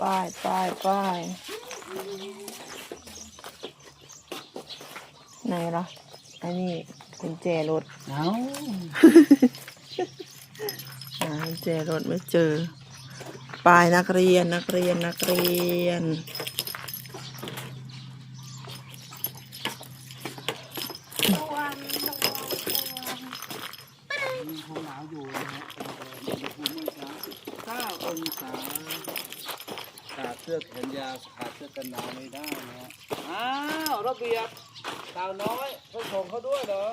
ป้ายป้ายป้ายไหนล่ะอันนี้กุญแจรถเอาหากุญแจรถไม่เจอป้ายนักเรียนนักเรียนนักเรียนระวังระวังระวังมีคงหนาวอยู่นะฮะอุณหภูมิเมื่อเช้า19องศาขาดเสื้อแขนยาวขาดเสื้อกันหนาวไม่ได้นะฮะอ้าวระเบียบสาวน้อยเขาส่งเขาด้วยเหรอ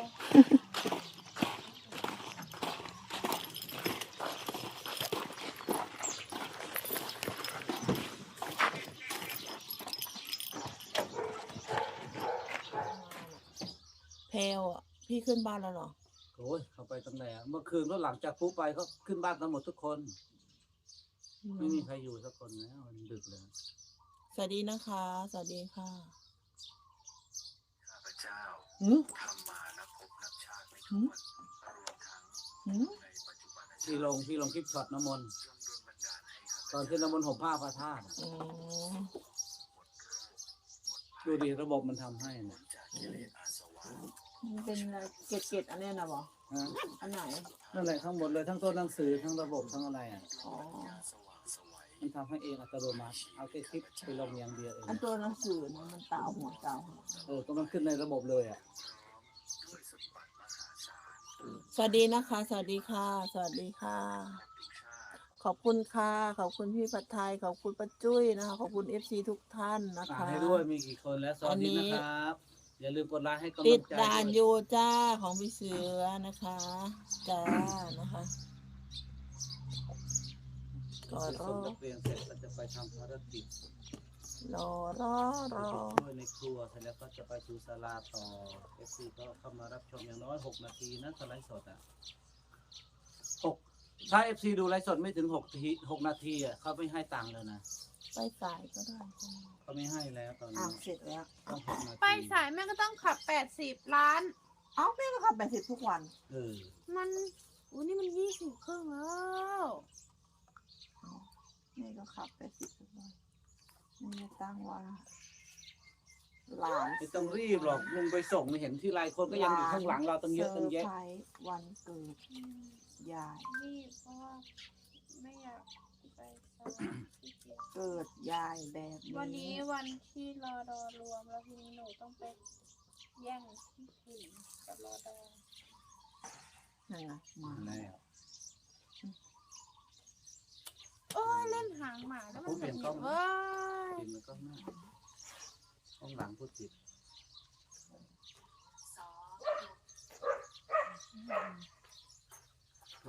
เพลอะ พี่ขึ้นบ้านแล้วเหรอ โอ้ยเขาไปตั้งแต่เมื่อคืนก็หลังจากปุ๊บไปเขาขึ้นบ้านทั้งหมดทุกคน ไม่มีใครอยู่สักคนแล้วมันดึกเลยสวัสดีนะคะ สวัสดีค่ะข้าพเจ้าหืมทำมานับพบนับชาติไม่หืถ้มวนรวมทั้งหืมในปัจจุบันชาที่ติลงที่ลงคลิปช็อตน้ำมนต์จงดลบันดาลให้ข้าพตอนเจ้าที่น้ำมนต์ห่มผ้าพระธาตุอะอ๋อดูดิระบบมันทำให้นะจากกิเลสอาสวะมันเป็นอะไรเกตเกตอันเนี้ยนะบอฮะอันไหน นั่นแหละทั้งหมดเลยทั้งต้นหนังสือทั้งระบบทั้งอะไรอะ อ๋อสว่างไสวัย มันทำให้เองอัตโนมัติเอาแค่คลิปไปลงอย่างเดียวเองอันตัวหนังสือเนี่ยมันเต่าหัวเต่าหัวเออก็มันขึ้นในระบบเลยอะด้วยสมบัติมหาศาลสวัสดีนะคะ สวัสดีค่ะ สวัสดีค่ะทุกชาติขอบคุณค่ะ ขอบคุณพี่ผัดไทย ขอบคุณป้าจุ้ยนะคะ ขอบคุณเอฟซีทุกท่านนะอ่านคะ ให้ด้วยมีกี่คนแล้วสวัสดีอันนี้ นะครับอย่าลืมกดไลค์ให้กำลังใจติดด่านด้วยอยู่จ้าของพี่เสือนะคะจ้านะคะ ก็เดี๋ยวรส่องนักเรียนเสร็จก็จะไปทำภารกิจรอรอรอไปช่วยในครัวเสร็จแล้วก็จะไปดูศาลาต่อเอฟซีก็เข้ามารับชมอย่างน้อยหกนาทีนะสไลฟ์สดอะหกถ้าเอฟซีดูไลฟ์สดไม่ถึงหกทีหกนาทีอะเขาไม่ให้ตังค์เลยนะไปสายก็ได้เขาไม่ให้แล้วตอนอ่านี้เสร็จแล้วต้องหกนาทีไปสายแม่ก็ต้องขับแปดสิบล้าน เอ้าแม่ก็ขับแปดสิบทุกวัน เออ มันอุ้นี่มันยี่สิบครึ่งแล้ว แม่ก็ขับแปดสิบทุกวันแม่ตั้งว่าหลานไม่ต้องรีบหรอกลุงไปส่งเห็นที่ไรคนก็ยังอยู่ข้างหลังเราตั้งเยอะตั้งแยะ ซร์ไพรส์วันเกิดยาย นี่เพราะว่าไม่อยากไปสายขี้เกียจเกิดยายแบบนี้วันนี้วันที่รอดอรวมแล้วทีนี้หนูต้องไปแย่งที่ถิ่นกับรอดอนั่นไงมาแล้ว โอ้ยเล่นหางหมาแล้วมันแบบนี้เว้ยกินมันก็น่าข้างหลังพูดผิด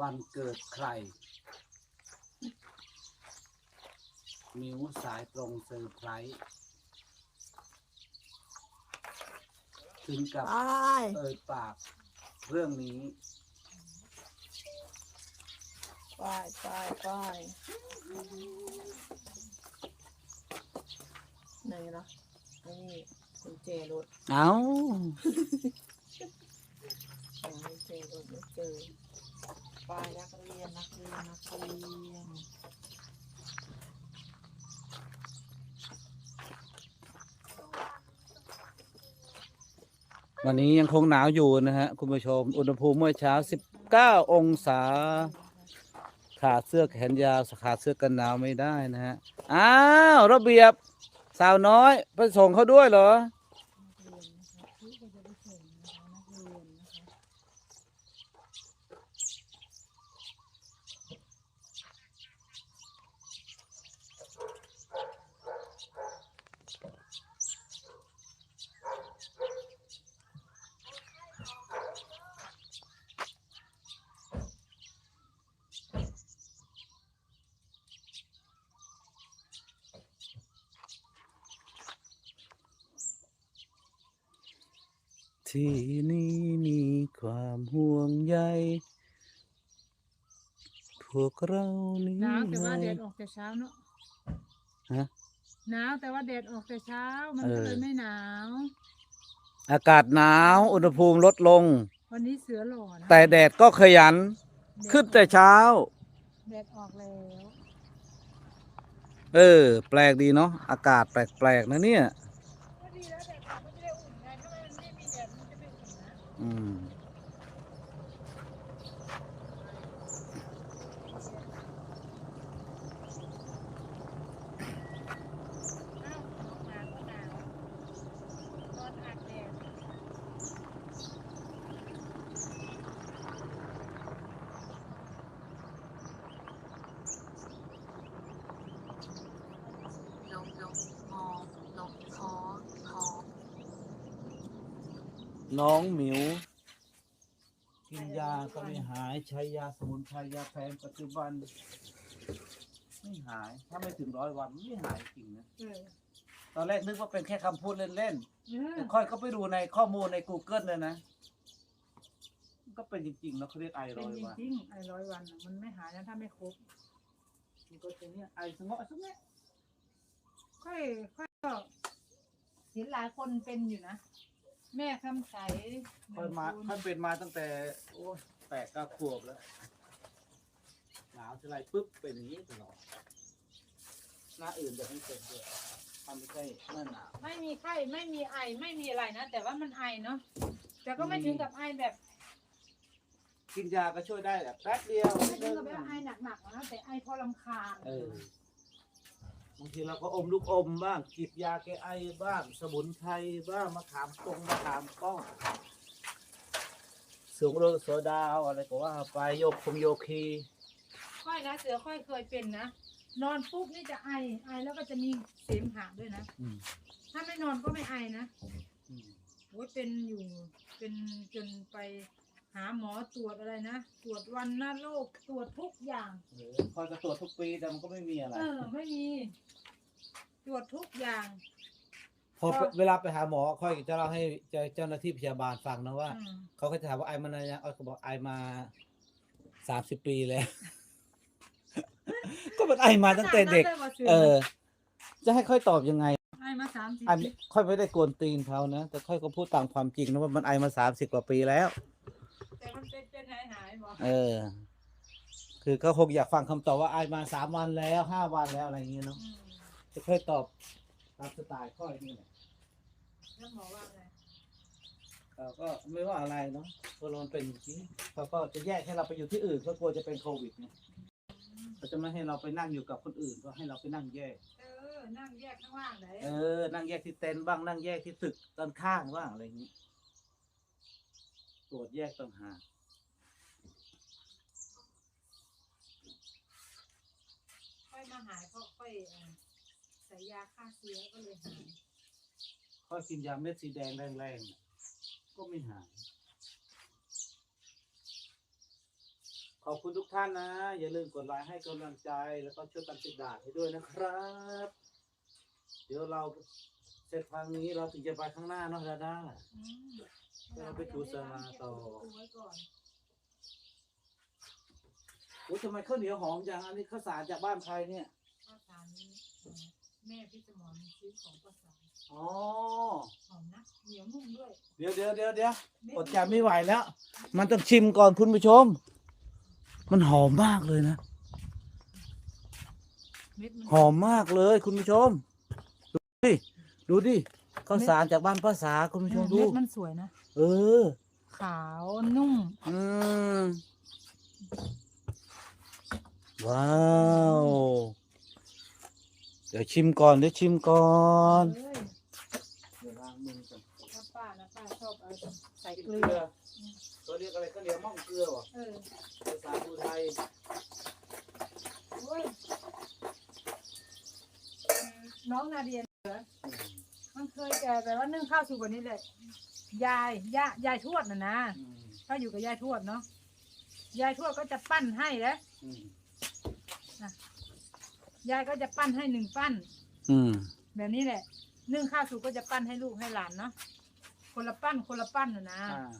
วันเกิดใคร มิวสายตรงเซอร์ไพรส์ถึงกับไปเอ่ยปากเรื่องนี้ ไปไปไปไหนล่ะอันนี้กุญแจรถเอาหากุญแจรถไม่เจอไปนักเรียนนักเรียนนักเรียนวันนี้ยังคงหนาวอยู่นะฮะ คุณผู้ชม อุณหภูมิเมื่อเช้า 19 องศา ขาดเสื้อแขนยาวขาดเสื้อกันหนาวไม่ได้นะฮะ อ้าว ระเบียบ สาวน้อย ไปส่งเขาด้วยเหรอ ที่นี่มีความห่วงใย พวกเรานี้หนาวแต่ว่าไงแดดออกแต่เช้าเนอะฮะหนาวแต่ว่าแดดออกแต่เช้า มันก็เออเลยไม่หนาว อากาศหนาว อุณหภูมิลดลง วันนี้เสือหล่อนะแต่แดดก็ขยันแดดขึ้นแต่เช้า แดดออกแล้ว เออ แปลกดีเนาะ อากาศแปลกๆนะเนี่ย อุ่นนะอืม อ้าวหนาวก็หนาวนอนอาบแดด ลงลงมอลงคอคอ น้องหมิว กินยาก็ไม่หายใช้ยาสมุนไพรยาแผนปัจจุบัน ไม่หาย ถ้าไม่ถึงร้อยวันไม่หายจริงนะเออตอนแรกนึกว่าเป็นแค่คำพูดเล่นเอๆอแต่ค่อยก็ไปดูในข้อมูลใน Google เลยนะมันก็เป็นจริงๆแล้วเขาเรียกไอเป็ร้นอยจวัน ริงๆไอ้ร้อยวันน่ะมันไม่หายนะถ้าไม่ครบมันก็จะเนี่ยไอสงะสงะค่อยค่อยก็เห็นหลายคนเป็นอยู่นะ แม่คำใสค่อยมาหนึ่งค่อยคนเป็นมาตั้งแต่โอ้ยแปดเก้าขวบแล้วหนาวทีไรปุ๊บเป็นอย่างนี้ตลอดหน้าอื่นจะไม่เป็นด้วยทำไม่ใช่หน้าหนาวไม่มีไข้ไม่มีไอไม่มีอะไรนะ แต่ว่ามันไอเนาะแต่ก็ไม่ถึงกับไอแบบกินยาก็ช่วยได้แบบแป๊บเดียวไม่ถึงกับแบบไอหนักๆนะแต่ไอพอลำคาญเออ บางทีเราก็อมลูกอมบ้างจิบยาแก้ไอบ้าง สมุนไพรบ้างมะขามตรงมะขามป้องสูงโรโซดาวอะไรก็ว่าไปโยกคงโยคีค่อยนะเสือค่อยเคยเป็นนะ นอนปุ๊บนี่จะไอไอแล้วก็จะมีเสมหะด้วยนะ อืมถ้าไม่นอนก็ไม่ไอนะอืม โอ้ยเป็นอยู่เป็นจนไป หาหมอตรวจอะไรนะ ตรวจวันหน้าโรคตรวจทุกอย่างเออคอยจะตรวจทุกปีแต่มันก็ไม่มีอะไร เออ ไม่มี ตรวจทุกอย่าง พอเวลาไปหาหมอค่อยจะเล่าให้เจ้าเจ้าหน้าที่พยาบาลฟังนะว่า อืมเขาก็จะถามว่าไอมานานยังเอาเขาบอกไอมาสามสิบปีแล้ว ก็มันไอมาตั้งแต่เด็กขนานั้นลยหรสืเออ จะให้ค่อยตอบยังไงไอมาสามสิบไอไม่ค่อยไม่ได้กวนตีนเขานะแต่ค่อยก็พูดตามความจริงนะว่ามันไอมาสามสิบกว่าปีแล้วแต่ มันเป็นเป็นหายหายๆบอกเออ คือเขาคงอยากฟังคำตอบว่าไอมาสามวันแล้วห้าวันแล้วอะไรอย่างเงี้ยเนาะอืมจะค่อยตอบตามสไตล์ค่อยนี่แหละแล้วหมอว่าไงเขาก็ไม่ว่าอะไรเนาะเพราะมันเป็นอย่างนี้เขาก็จะแยกให้เราไปอยู่ที่อื่นเพราะกลัวจะเป็นโควิดไงเขาจะไม่ให้เราไปนั่งอยู่กับคนอื่นก็ให้เราไปนั่งแยก เออนั่งแยกข้างล่างไหนเออ นั่งแยกที่เต็นท์บ้าง นั่งแยกที่ตึกด้านข้างบ้างอะไรอย่างนี้ต รวจแยกต่างหากค่อยมาหายเพราะค่อยเอ่อใส่ยาฆ่าเชื้อก็เลยหายค่อยกินยาเม็ดสีแดงแรงๆน่ะก็ไม่หาย ขอบคุณทุกท่านนะ อย่าลืมกดไลค์ให้กำลังใจ แล้วก็ช่วยกันติดดาดให้ด้วยนะครับ เดี๋ยวเรา เสร็จทางนี้เราถึงจะไปข้างหน้าเนาะดาด้า อืมเราไปถูสลาต่อถูไว้ก่อนโอ้ทำไมข้าวเหนียวหอมจังอันนี้ข้าวสารจากบ้านใครเนี่ยข้าวสารนี้เอ่อแม่พี่สมรซื้อของข้าวสารอ๋อ หอมนะเหนียวนุ่มด้วยเดี๋ยวเดี๋ยวเดี๋ยวเดี๋ยวอดใจไม่ไหวแล้ว มันต้องชิมก่อนคุณผู้ชม มันหอมมากเลยนะ เม็ดมันหอมมากเลยคุณผู้ชม ดูดิ ดูดิข้าวสารจากบ้านภาษาคุณผู้ชมดู เม็ดมันสวยนะ เออ ขาวนุ่ม อืมว้าว เดี๋ยวชิมก่อนเดี๋ยวชิมก่อน เอ้ยเดี๋ยวล้างมือก่อนถ้าป้านะป้าชอบเอาใส่เกเกลืลืออตัวเรียกอะไรก็เรียกม่องเกลือวะเออภาษาอุไทยโอ้ยน้องนาเดียเหรอมันเคยแก่แบบว่านึ่งข้าวสุกกว่านี้เลย ยายย่ายายทวดน่ะนะอืมถ้าอยู่กับยายทวดเนาะ ยายทวดก็จะปั้นให้แล้วอืมยายก็จะปั้นให้หนึ่งปั้น อืมแบบนี้แหละ นึ่งข้าวสุกก็จะปั้นให้ลูกให้หลานเนาะ คนละปั้นคนละปั้นน่ะนะ อ่า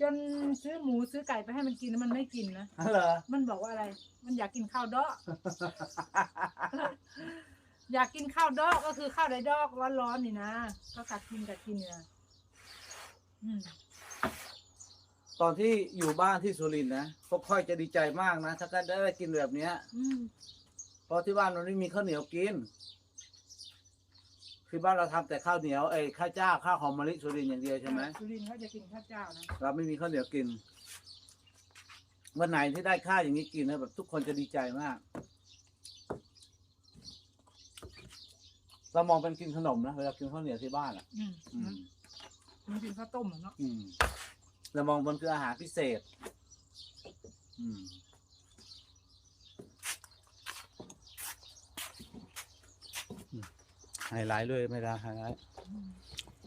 จนซื้อหมูซื้อไก่ไปให้มันกินแล้วมันไม่กินนะอ๋อเหรอมันบอกว่าอะไร มันอยากกินข้าวดอก อยากกินข้าวดอกก็คือข้าวไดดอกร้อนๆนี่นะก็กัดกินกัดกินเนี่ยอืมตอนที่อยู่บ้านที่สุรินทร์นะพวกค่อยจะดีใจมากนะถ้าได้กินแบบเนี้ย อืมเพราะที่บ้านเราไม่มีข้าวเหนียวกินที่บ้านเราทำแต่ข้าวเหนียวไอ้ข้าวเจ้าข้าวหอมมะลิสุรินทร์อย่างเดียวใช่ไหมสุรินทร์เขาจะกินข้าวเจ้านะเราไม่มีข้าวเหนียวกินวันไหนที่ได้ข้าวอย่างนี้กินนะแบบทุกคนจะดีใจมาก เรามองเป็นกินขนมนะเวลากินข้าวเหนียวที่บ้านอะ อืมอืม มันกินข้าวต้มอะเนาะอืมเรามองมันคืออาหารพิเศษ อืม ไฮไลท์ด้วยไม่ได้ไฮไลท์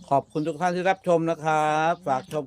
ขอบคุณทุกท่านที่รับชมนะครับ ฝากชม